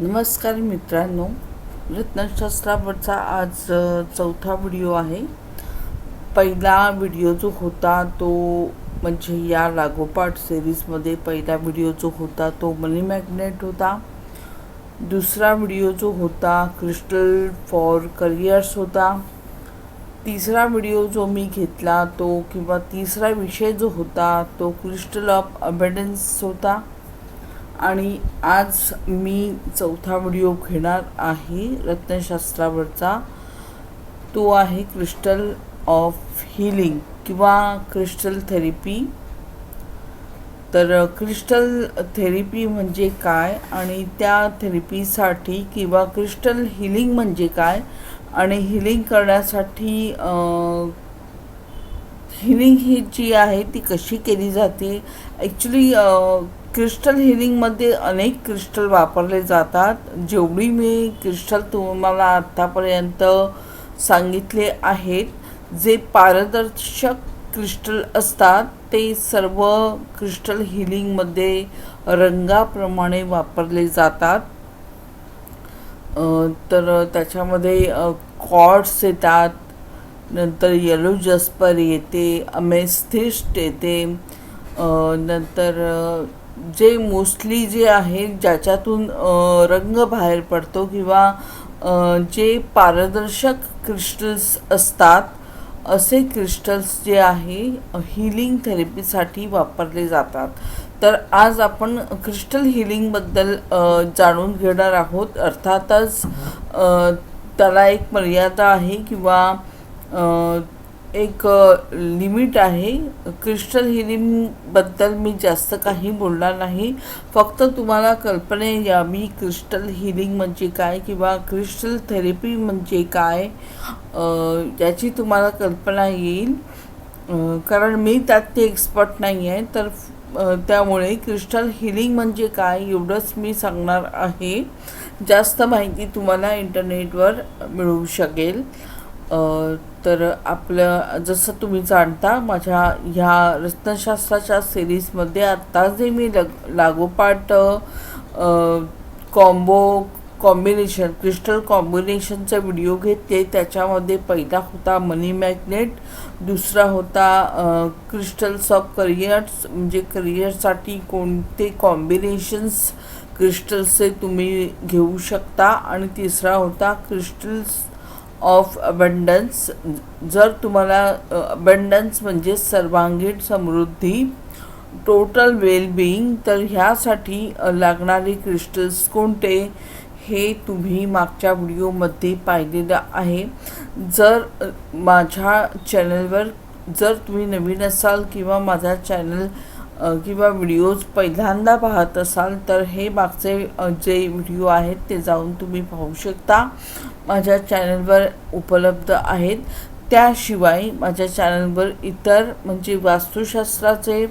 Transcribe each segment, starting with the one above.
नमस्कार मित्रांनो रत्नशास्त्रावरचा आज चौथा व्हिडिओ आहे. पहिला व्हिडिओ जो होता तो म्हणजे या लागोपाठ सिरीजमध्ये पहिला व्हिडिओ जो होता तो मनी मॅग्नेट होता. दुसरा व्हिडिओ जो होता क्रिस्टल फॉर करिअर्स होता. तिसरा व्हिडिओ जो मी घेतला तो किंवा तिसरा विषय जो होता तो क्रिस्टल ऑफ अबेडन्स होता. आणि आज मी चौथा व्हिडिओ घेणार आहे रत्नशास्त्रावरचा. तो आहे क्रिस्टल ऑफ हिलिंग किंवा क्रिस्टल थेरपी. तर क्रिस्टल थेरपी म्हणजे काय आणि त्या थेरपीसाठी किंवा क्रिस्टल हिलिंग म्हणजे काय आणि हिलिंग करण्यासाठी हिलिंग ही जी आहे ती कशी केली जाते? ॲक्च्युली क्रिस्टल हिलिंगमध्ये अनेक क्रिस्टल वापरले जातात. जेवढी मी क्रिस्टल तुम्हाला आत्तापर्यंत सांगितले आहेत जे पारदर्शक क्रिस्टल असतात ते सर्व क्रिस्टल हिलिंगमध्ये रंगाप्रमाणे वापरले जातात. तर त्याच्यामध्ये कॉड्स येतात नंतर येलो जस्पर येते अमेस्थिस्ट येते नंतर जे मोस्टली जे आहे ज्याच्यातून रंग बाहेर पडतो किंवा जे पारदर्शक क्रिस्टल्स असतात असे क्रिस्टल्स जे आहे हिलिंग थेरपीसाठी वापरले जातात. तर आज आपण क्रिस्टल हिलिंगबद्दल जाणून घेणार आहोत. अर्थातच त्याला एक मर्यादा आहे किंवा एक लिमिट आहे. क्रिस्टल हिलिंगबद्दल मी जास्त काही बोलणार नाही. फक्त तुम्हाला कल्पना यावी क्रिस्टल हिलिंग म्हणजे काय किंवा क्रिस्टल थेरपी म्हणजे काय याची तुम्हाला कल्पना येईल. कारण मी त्यात ते एक्सपर्ट नाही आहे. तर त्यामुळे क्रिस्टल हिलिंग म्हणजे काय एवढंच मी सांगणार आहे. जास्त माहिती तुम्हाला इंटरनेटवर मिळू शकेल. तर आपलं जसं तुम्ही जाणता माझ्या ह्या रत्नशास्त्राच्या सिरीजमध्ये आत्ता जे मी लग लागोपाठ कॉम्बो कॉम्बिनेशन क्रिस्टल कॉम्बिनेशनचा व्हिडिओ घेतले त्याच्यामध्ये पहिला होता मनी मॅग्नेट दुसरा होता क्रिस्टल्स ऑफ करिअर्स म्हणजे करिअरसाठी कोणते कॉम्बिनेशन्स क्रिस्टल्सचे तुम्ही घेऊ शकता. आणि तिसरा होता क्रिस्टल्स ऑफ अबंडन्स जर तुम्हाला अबंडन्स म्हणजे सर्वांगीण समृद्धी टोटल वेलबिईंग तर ह्यासाठी लागणारे क्रिस्टल्स कोणते? हे तुम्ही मागच्या व्हिडिओमध्ये पाहिलेलं आहे. जर माझ्या चॅनलवर जर तुम्ही नवीन असाल किंवा माझा चॅनल किंवा व्हिडिओज पहिल्यांदा पाहत असाल तर हे मागचे जे व्हिडिओ आहेत ते जाऊन तुम्ही पाहू शकता. माझ्या चॅनलवर उपलब्ध आहेत. त्याशिवाय माझ्या चॅनलवर इतर म्हणजे वास्तुशास्त्राचे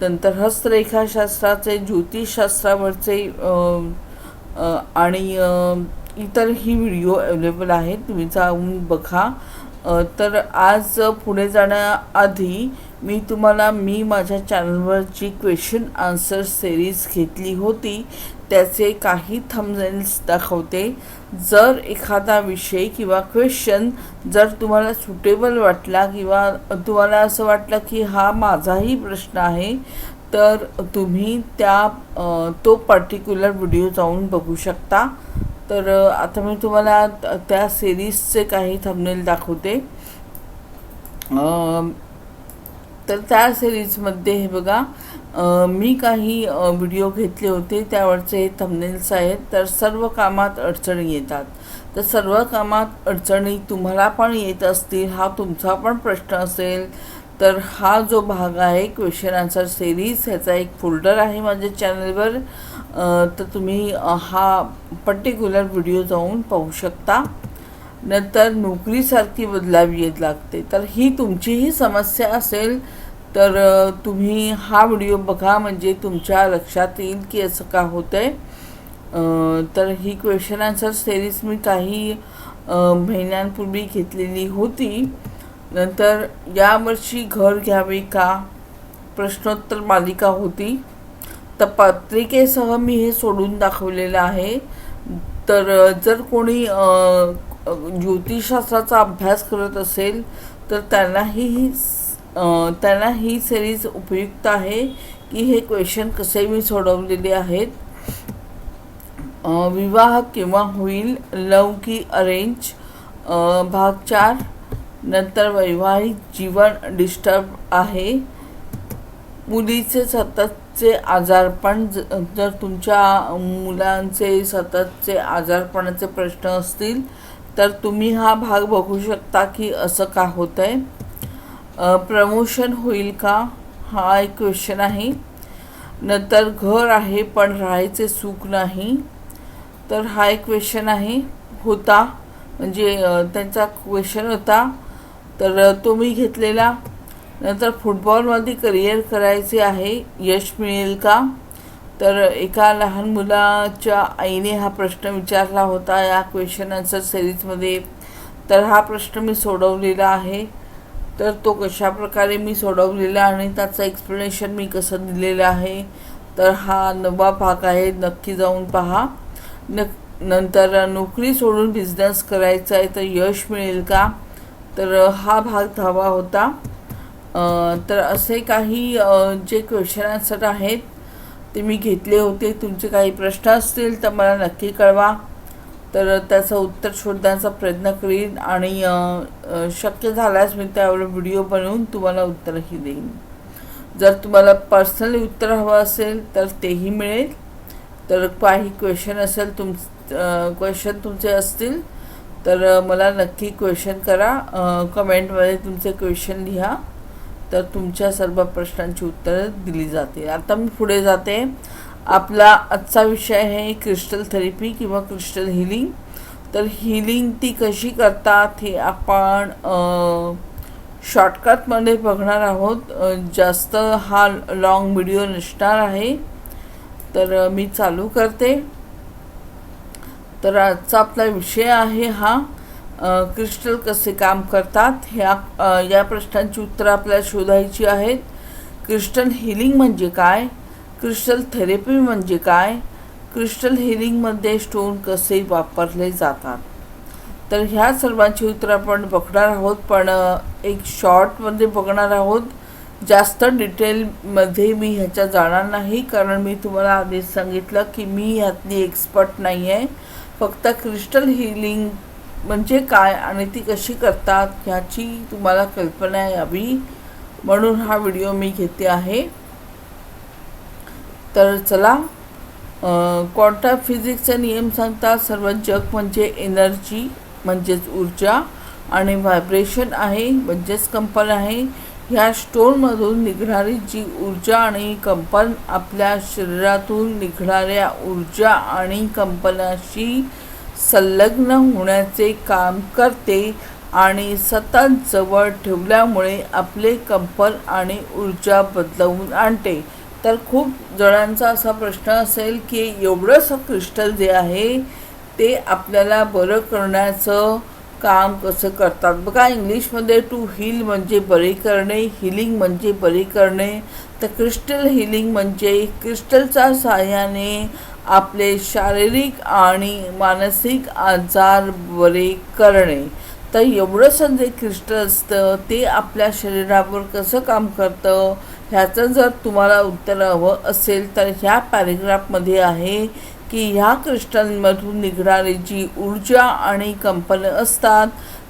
नंतर हस्तरेखाशास्त्राचे ज्योतिषशास्त्रावरचे आणि इतरही व्हिडिओ अवेलेबल आहेत. तुम्ही जाऊन बघा. तर आज पुढे जाण्याआधी मी तुम्हाला मी माझ्या चॅनलवर जी क्वेश्चन आन्सर सिरीज घेतली होती. त्याचे काही थंबनेल्स दाखवते. जर एखादा विषय किंवा क्वेश्चन जर तुम्हाला सुटेबल वाटला किंवा तुम्हाला असं वाटलं की हा माझाही प्रश्न आहे तर तुम्ही त्या तो पर्टिक्युलर व्हिडिओ जाऊन बघू शकता. तर आता मी तुम्हाला त्या सिरीजचे काही थंबनेल दाखवते. तर त्या सिरीजमध्ये हे बघा मी काही व्हिडिओ घेतले होते त्यावरचे हे थंबनेल्स आहेत. तर सर्व कामात अडचणी येतात. तर सर्व कामात अडचणी तुम्हाला पण येत असतील हा तुमचा पण प्रश्न असेल. तर हा जो भाग आहे क्वेश्चन आन्सर सिरीज ह्याचा एक फोल्डर आहे माझ्या चॅनलवर तर तुम्ही हा पर्टिक्युलर व्हिडिओ जाऊन पाहू शकता. नंतर नोकरीसारखी बदलावी येत लागते. तर ही तुमचीही समस्या असेल तर तुम्ही हा व्हिडिओ बघा म्हणजे तुमच्या लक्षात येईल की असं का होतं आहे तर ही क्वेश्चन आन्सर सिरीज मी काही महिन्यांपूर्वी घेतलेली होती. नंतर यावर्षी घर घ्यावे का? प्रश्नोत्तर मालिका होती. तर पत्रिकेसह मी हे सोडून दाखवलेलं आहे. तर जर कोणी ज्योतिषशास्त्राचा अभ्यास करत असेल तर त्यांनाही ही त्यांना ही सिरीज उपयुक्त आहे की हे क्वेश्चन कसे मी सोडवलेले आहेत. विवाह केव्हा होईल? लव की अरेंज भाग चार. नंतर वैवाहिक जीवन डिस्टर्ब आहे. मुलीचे सततचे आजारपण जर तुमच्या मुलांचे सततचे आजारपणाचे प्रश्न असतील तर तुम्ही हा भाग बघू शकता की असं का होतं आहे प्रमोशन होईल का? हा एक क्वेश्चन आहे. नंतर घर आहे पण राहायचे सुख नाही. तर हा एक क्वेश्चन आहे. होता. म्हणजे त्यांचा क्वेश्चन होता. तर तो मी घेतलेला. नंतर फुटबॉलमध्ये करिअर करायचे आहे. यश मिळेल का? तर एका लहान मुलाच्या आईने हा प्रश्न विचारला होता या क्वेश्चन आन्सर सिरीजमध्ये तर हा प्रश्न मी सोडवलेला आहे. तर तो कशा प्रकारे मी सोडवलेला आणि त्याचं एक्सप्लेनेशन मी कसं दिलेलं आहे? तर हा नवा भाग आहे नक्की जाऊन पहा. न नंतर नोकरी सोडून बिझनेस करायचा आहे तर यश मिळेल का? तर हा भाग धावा होता. तर असे काही जे क्वेश्चन आन्सर आहेत ते मी घेतले होते. तुमचे काही प्रश्न असतील तर मला नक्की कळवा. तर त्याचं उत्तर शोधण्याचा प्रयत्न करीन आणि शक्य झाल्यास मी त्यावर व्हिडिओ बनवून तुम्हाला उत्तरही देईन. जर तुम्हाला पर्सनली उत्तर हवं असेल तर तेही मिळेल. तर काही क्वेश्चन असेल तुम क्वेश्चन तुमचे असतील तर मला नक्की क्वेश्चन करा. कमेंटमध्ये तुमचे क्वेश्चन लिहा. तर तुमच्या सर्व प्रश्नांची उत्तरं दिली जातील आता मी पुढे जाते. आपला आजचा विषय आहे क्रिस्टल थेरपी किंवा क्रिस्टल हिलिंग. तर हिलिंग ती कशी करतात हे आपण शॉर्टकटमध्ये बघणार आहोत. जास्त हा लॉंग व्हिडिओ नसणार आहे. तर मी चालू करते. तर आजचा आपला विषय आहे हा क्रिस्टल कसे काम करतात ह्या या प्रश्नांची उत्तरं आपल्याला शोधायची आहेत. क्रिस्टल हिलिंग म्हणजे काय? क्रिस्टल थेरपी म्हणजे काय? क्रिस्टल हिलिंगमध्ये स्टोन कसे वापरले जातात? तर ह्या सर्वांची उत्तरं आपण बघणार आहोत पण एक शॉर्टमध्ये बघणार आहोत. जास्त डिटेलमध्ये मी ह्याच्या जाणार नाही कारण मी तुम्हाला आधीच सांगितलं की मी ह्यातली एक्सपर्ट नाही आहे फक्त क्रिस्टल हिलिंग म्हणजे काय आणि ती कशी करतात ह्याची तुम्हाला कल्पना यावी. म्हणून हा व्हिडिओ मी घेते आहे. तर चला क्वांटम फिजिक्सचे नियम सांगतात सर्व जग म्हणजे एनर्जी म्हणजेच ऊर्जा आणि व्हायब्रेशन आहे म्हणजेच कंपन आहे. ह्या स्टोनमधून निघणारी जी ऊर्जा आणि कंपन आपल्या शरीरातून निघणाऱ्या ऊर्जा आणि कंपनाशी संलग्न होण्याचे काम करते आणि सतत जवळ ठेवल्यामुळे आपले कंपन आणि ऊर्जा बदलवून आणते. तर खूप जणांचा असा प्रश्न असेल की एवढंसं क्रिस्टल जे आहे ते आपल्याला बरं करण्याचं काम कसं करतात? बघा इंग्लिशमध्ये टू हील म्हणजे बरे करणे हिलिंग म्हणजे बरे करणे. तर क्रिस्टल हिलिंग म्हणजे क्रिस्टलच्या सहाय्याने आपले शारीरिक आणि मानसिक आजार बरे करणे. तर एवढंसं जे म्हणजे क्लिष्ट असतं. ते आपल्या शरीरावर कसं काम करतं? ह्याचं जर तुम्हाला उत्तर हवं असेल तर ह्या पॅरेग्राफमध्ये आहे की ह्या क्रिस्टलमधून निघणारी जी ऊर्जा आणि कंपन असतात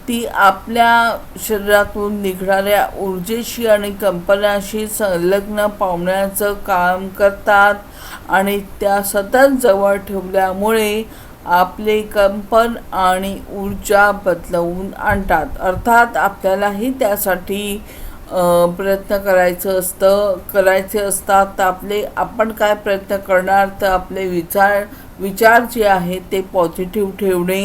ती आपल्या शरीरातून निघणाऱ्या ऊर्जेशी आणि कंपनाशी संलग्न पावण्याचं काम करतात. आणि त्या सतत जवळ ठेवल्यामुळे आपले कंपन आणि ऊर्जा बदलवून आणतात. अर्थात आपल्यालाही त्यासाठी प्रयत्न करायचं असतं करायचे असतात तर आपले आपण काय प्रयत्न करणार तर आपले विचार विचार जे आहेत ते पॉझिटिव्ह ठेवणे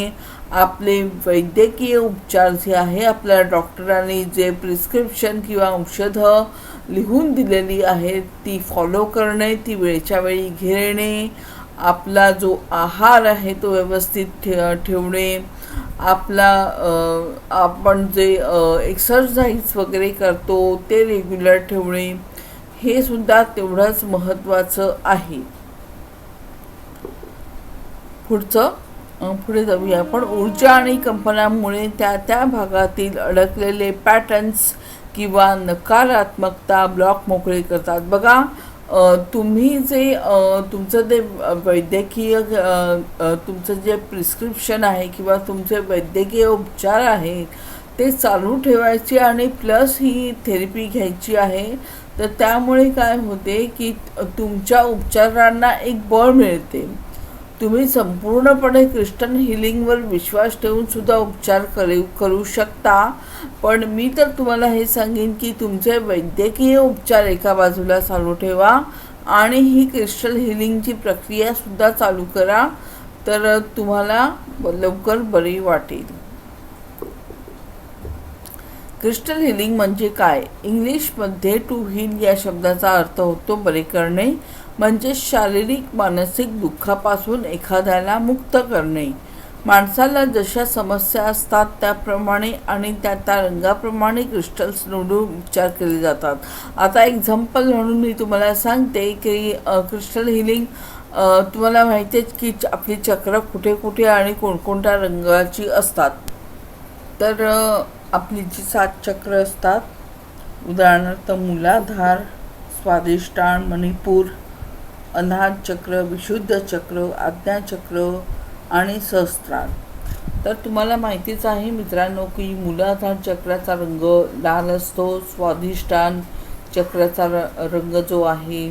आपले वैद्यकीय उपचार जे आहे आपल्या डॉक्टरांनी जे प्रिस्क्रिप्शन किंवा औषधं लिहून दिलेली आहेत ती फॉलो करणे ती वेळच्या वेळी घेणे आपला जो आहार आहे तो व्यवस्थित ठे ठेवणे आपला आपण जे एक्सरसाइज वगैरे करतो ते रेग्युलर ठेवणे हे सुद्धा तेवढंच महत्त्वाचं आहे. पुढचं? पुढे जाऊया. पण ऊर्जा आणि कंपनामुळे त्या त्या भागातील अडकलेले पॅटर्न्स किंवा नकारात्मकता ब्लॉक मोकळे करतात. बघा तुम्ही जे तुमचं ते वैद्यकीय तुमचं जे प्रिस्क्रिप्शन आहे किंवा तुमचे वैद्यकीय उपचार आहे ते चालू ठेवायचे आणि प्लस ही थेरपी घ्यायची आहे तर त्यामुळे काय होते की तुमच्या उपचारांना एक बळ मिळते. तुम्ही संपूर्णपणे क्रिस्टन हिलिंगवर विश्वास ठेवून सुद्धा उपचार करू करू शकता. पण मी तर तुम्हाला हे सांगेन की तुमचे वैद्यकीय उपचार एका बाजूला चालू ठेवा आणि ही क्रिस्टल हिलिंगची प्रक्रियासुद्धा चालू करा. तर तुम्हाला लवकर बरी वाटेल. क्रिस्टल हिलिंग म्हणजे काय? इंग्लिशमध्ये टू हिल या शब्दाचा अर्थ होतो बरे करणे. म्हणजे शारीरिक मानसिक दुःखापासून एखाद्याला मुक्त करणे. माणसाला जशा समस्या असतात त्याप्रमाणे आणि त्या त्या रंगाप्रमाणे क्रिस्टल्स निवडून उपचार केले जातात. आता एक्झाम्पल म्हणून मी तुम्हाला सांगते की क्रिस्टल हिलिंग तुम्हाला माहिती आहे की च- आपली चक्र कुठे कुठे आणि कोणकोणत्या रंगाची असतात. तर आपली जी सात चक्र असतात उदाहरणार्थ मुलाधार स्वादिष्टान मणिपूर अनाहत चक्र विशुद्ध चक्र आज्ञाचक्र आणि सहस्त्रार. तर तुम्हाला माहितीच आहे मित्रांनो की मूलाधार चक्राचा रंग लाल असतो. स्वादिष्टान चक्राचा र रंग जो आहे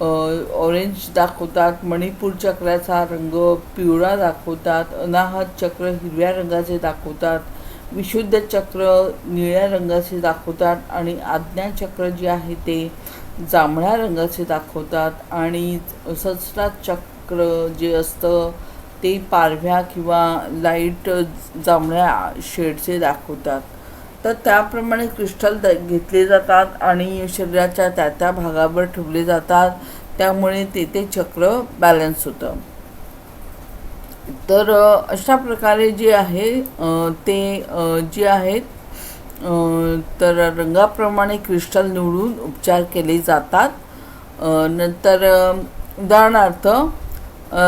ऑरेंज दाखवतात. मणिपूर चक्राचा रंग पिवळा दाखवतात. अनाहत चक्र हिरव्या रंगाचे दाखवतात. विशुद्ध चक्र निळ्या रंगाचे दाखवतात. आणि आज्ञाचक्र जे आहे ते जांभळ्या रंगाचे दाखवतात आणि सहस्रार चक्र जे असतं ते पारव्या किंवा लाइट जांभळ्या शेडचे दाखवतात. तर त्याप्रमाणे क्रिस्टल द घेतले जातात आणि शरीराच्या त्या त्या भागावर ठेवले जातात. त्यामुळे ते ते चक्र बॅलन्स होतं. तर अशा प्रकारे जे आहे ते जे आहेत तर रंगाप्रमाणे क्रिस्टल निवडून उपचार केले जातात. नंतर उदाहरणार्थ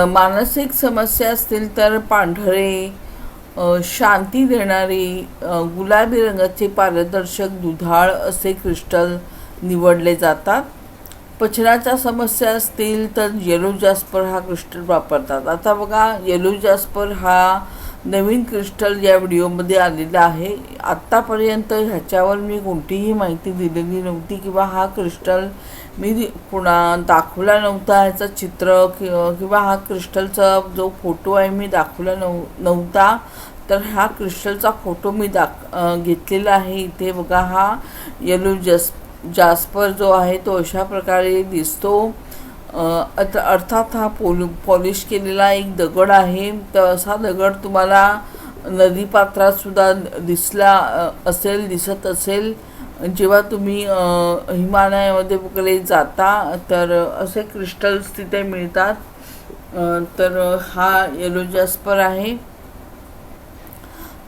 मानसिक समस्या असतील तर पांढरे शांती देणारे गुलाबी रंगाचे पारदर्शक दुधाळ असे क्रिस्टल निवडले जातात. पचनाच्या समस्या असतील तर येलो जास्पर हा क्रिस्टल वापरतात. आता बघा येलो जास्पर हा नवीन क्रिस्टल या व्हिडिओमध्ये आलेला आहे. आत्तापर्यंत ह्याच्यावर मी कोणतीही माहिती दिलेली नव्हती किंवा हा क्रिस्टल मी पुन्हा कुणा दाखवला नव्हता ह्याचं चित्र कि- किंवा हा क्रिस्टलचा जो फोटो आहे मी दाखवला नव नव्हता. तर हा क्रिस्टलचा फोटो मी दाख घेतलेला आहे. इथे बघा हा येलो जस जास्पर जो आहे तो अशा प्रकारे दिसतो. अर्थात हा पोल पॉलिश केलेला एक दगड आहे. तर असा दगड तुम्हाला नदीपात्रातसुद्धा दिसला असेल दिसत असेल. जेव्हा तुम्ही हिमालयामध्ये वगैरे जाता तर असे क्रिस्टल्स तिथे मिळतात. तर हा येलोजास्पर आहे.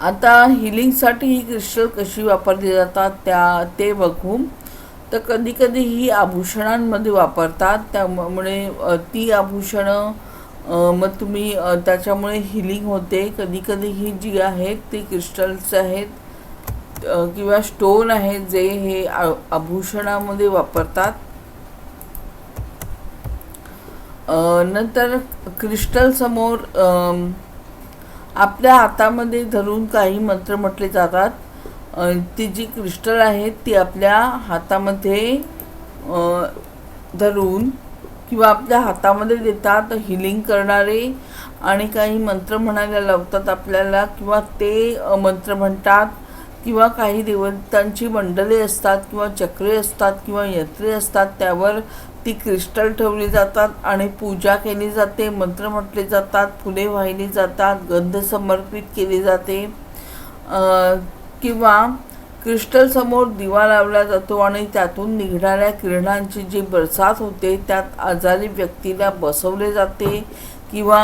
आता हिलिंगसाठी ही क्रिस्टल कशी वापरली जातात त्या ते बघू. तर कधी कधी ही आभूषणांमध्ये वापरतात त्यामुळे ती आभूषणं मग तुम्ही त्याच्यामुळे हिलिंग होते. कधी कधी ही जी आहेत ती क्रिस्टल्स आहेत किंवा स्टोन आहेत जे हे आभूषणामध्ये वापरतात. नंतर क्रिस्टलसमोर आपल्या हातामध्ये धरून काही मंत्र म्हटले जातात. ती जी क्रिस्टल आहेत ती आपल्या हातामध्ये धरून किंवा आपल्या हातामध्ये देतात हिलिंग करणारे आणि काही मंत्र म्हणायला लावतात आपल्याला किंवा ते मंत्र म्हणतात किंवा काही देवतांची मंडले असतात किंवा चक्रे असतात किंवा यंत्रे असतात त्यावर ती क्रिस्टल ठेवली जातात आणि पूजा केली जाते मंत्र म्हटले जातात फुले वाहिली जातात गंध समर्पित केली जाते. किंवा क्रिस्टलसमोर दिवा लावला जातो आणि त्यातून निघणाऱ्या किरणांची जी बरसात होते त्यात आजारी व्यक्तीला बसवले जाते किंवा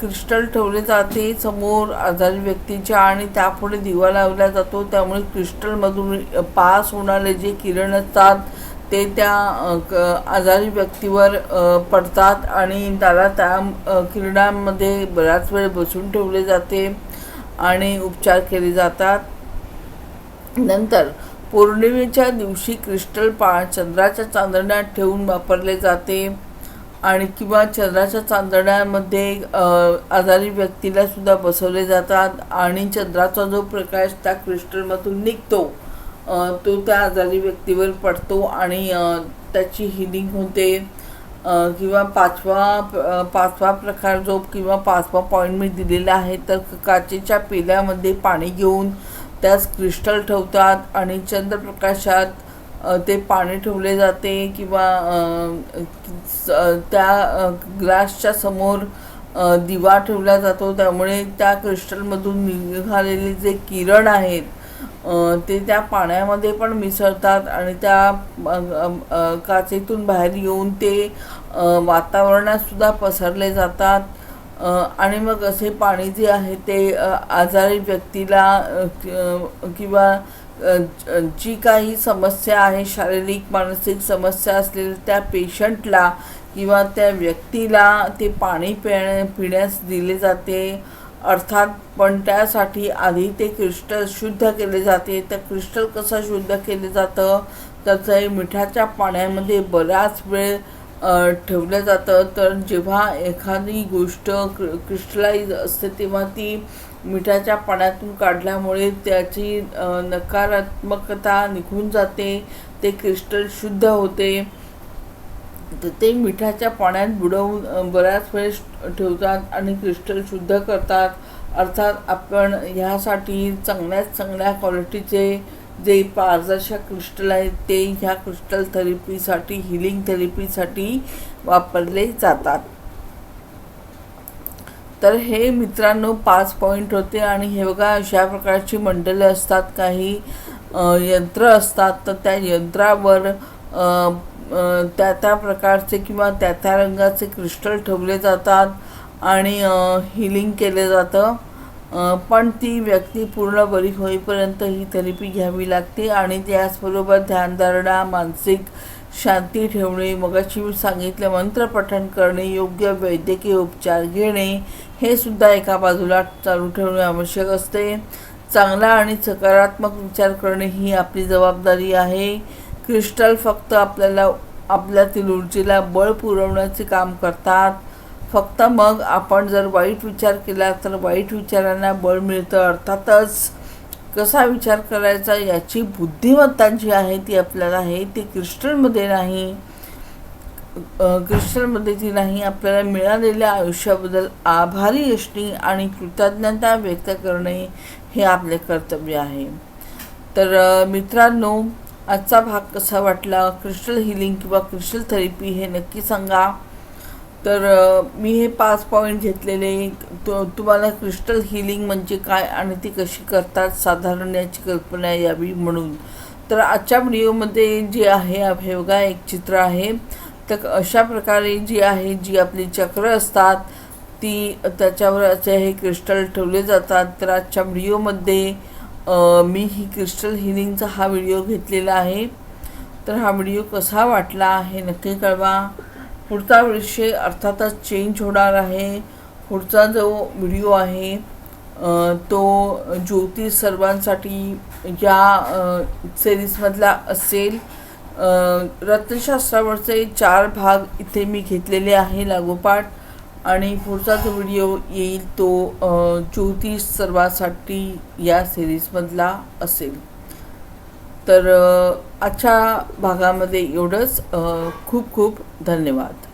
क्रिस्टल ठेवले जाते समोर आजारी व्यक्तीच्या आणि त्यापुढे दिवा लावला जातो. त्यामुळे क्रिस्टलमधून पास होणारे जे किरण असतात ते त्या क- आजारी व्यक्तीवर पडतात आणि त्याला त्या किरणांमध्ये बराच वेळ बसून ठेवले जाते आणि उपचार केले जातात. नंतर पौर्णिमेच्या दिवशी क्रिस्टल पा चंद्राच्या चांदण्यात ठेवून वापरले जाते. आणि किंवा चंद्राच्या चांदण्यामध्ये आजारी व्यक्तीला सुद्धा बसवले जातात. आणि चंद्राचा जो प्रकाश त्या क्रिस्टलमधून निघतो तो त्या आजारी व्यक्तीवर पडतो आणि त्याची हिलिंग होते. किंवा पाचवा पाचवा प्रकार जो किंवा पाचवा पॉईंट मी दिलेला आहे तर काचेच्या पेल्यामध्ये पाणी घेऊन त्यास क्रिस्टल ठेवतात आणि चंद्रप्रकाशात ते पाणी ठेवले जाते किंवा स- त्या ग्लासच्या समोर दिवा ठेवला जातो. त्यामुळे त्या क्रिस्टलमधून निघालेले जे किरण आहेत ते त्या पाण्यामध्ये पण मिसळतात आणि त्या काचेतून बाहेर येऊन ते वातावरणातसुद्धा पसरले जातात. आणि मग असे पाणी जे आहे ते आजारी व्यक्तीला किंवा जी काही समस्या आहे शारीरिक मानसिक समस्या असलेल्या त्या पेशंटला किंवा त्या व्यक्तीला ते पाणी पिण्या पिण्यास दिले जाते. अर्थात पण त्यासाठी आधी ते क्रिस्टल शुद्ध केले जाते. तर क्रिस्टल कसं शुद्ध केलं जातं? तर ते मिठाच्या पाण्यामध्ये बराच वेळ ठेवलं जातं. तर जेव्हा एखादी गोष्ट क्रि क्रिस्टलाइज असते तेव्हा ती मिठाच्या पाण्यातून काढल्यामुळे त्याची नकारात्मकता निघून जाते. ते क्रिस्टल शुद्ध होते. तर ते मिठाच्या पाण्यात बुडवून बऱ्याच वेळेस ठेवतात आणि क्रिस्टल शुद्ध करतात. अर्थात आपण ह्यासाठी चांगल्यात चांगल्या क्वालिटीचे जे पारदर्शक क्रिस्टल आहेत ते ह्या क्रिस्टल थेरपीसाठी हिलिंग थेरपीसाठी वापरले जातात. तर हे मित्रांनो पाच पॉईंट होते आणि हे बघा अशा प्रकारची मंडले असतात काही यंत्र असतात तर त्या यंत्रावर त्या त्या प्रकारचे किंवा त्या त्या रंगाचे क्रिस्टल ठेवले जातात आणि हिलिंग केले जातं. पण ती व्यक्ती पूर्ण बरी होईपर्यंत ही थेरपी घ्यावी लागते आणि त्याचबरोबर ध्यानधारणा मानसिक शांती ठेवणे मगाशी मी सांगितलं मंत्रपठण करणे योग्य वैद्यकीय उपचार घेणे हे सुद्धा एका बाजूला चालू ठेवणे आवश्यक असते. चांगला आणि सकारात्मक विचार करणे ही आपली जबाबदारी आहे. क्रिस्टल फक्त आपल्याला आपल्यातील ऊर्जेला बळ पुरवण्याचे काम करतात. फक्त मग आपण जर वाईट विचार केला तर वाईट विचारांना बळ मिळतं. अर्थातच कसा विचार करायचा याची बुद्धिमत्ता जी आहे ती आपल्याला आहे. ती क्रिस्टलमध्ये नाही. अ, क्रिस्टलमध्ये ती नाही. आपल्याला मिळालेल्या आयुष्याबद्दल आभारी असणे आणि कृतज्ञता व्यक्त करणे हे आपले कर्तव्य आहे. तर मित्रांनो आजचा भाग कसा वाटला? क्रिस्टल हिलिंग किंवा क्रिस्टल थेरपी हे नक्की सांगा. तर मी हे पाच पॉईंट घेतलेले. तो तुम्हाला क्रिस्टल हिलिंग म्हणजे काय आणि ती कशी करतात? साधारण याची कल्पना यावी म्हणून. तर आजच्या व्हिडिओमध्ये जे आहे हे बघा एक चित्र आहे. तर अशा प्रकारे जी आहे जी आपली चक्र असतात ती त्याच्यावर असे हे क्रिस्टल ठेवले जातात. तर आजच्या व्हिडिओमध्ये मी ही क्रिस्टल हिलिंगचा हा व्हिडिओ घेतलेला आहे. तर हा व्हिडिओ कसा वाटला हे नक्की कळवा. पुढचा विषय अर्थातच चेंज होणार आहे. पुढचा जो व्हिडिओ आहे तो ज्योतिष सर्वांसाठी या सिरीजमधला असेल. रत्नशास्त्रावरचे चार भाग इथे मी घेतलेले आहे लागोपाठ. आणि पुढचा जो व्हिडिओ येईल तो ज्योतिष सर्वांसाठी या सिरीजमधला असेल. तर आजच्या भागामध्ये एवढंच. खूप खूप धन्यवाद.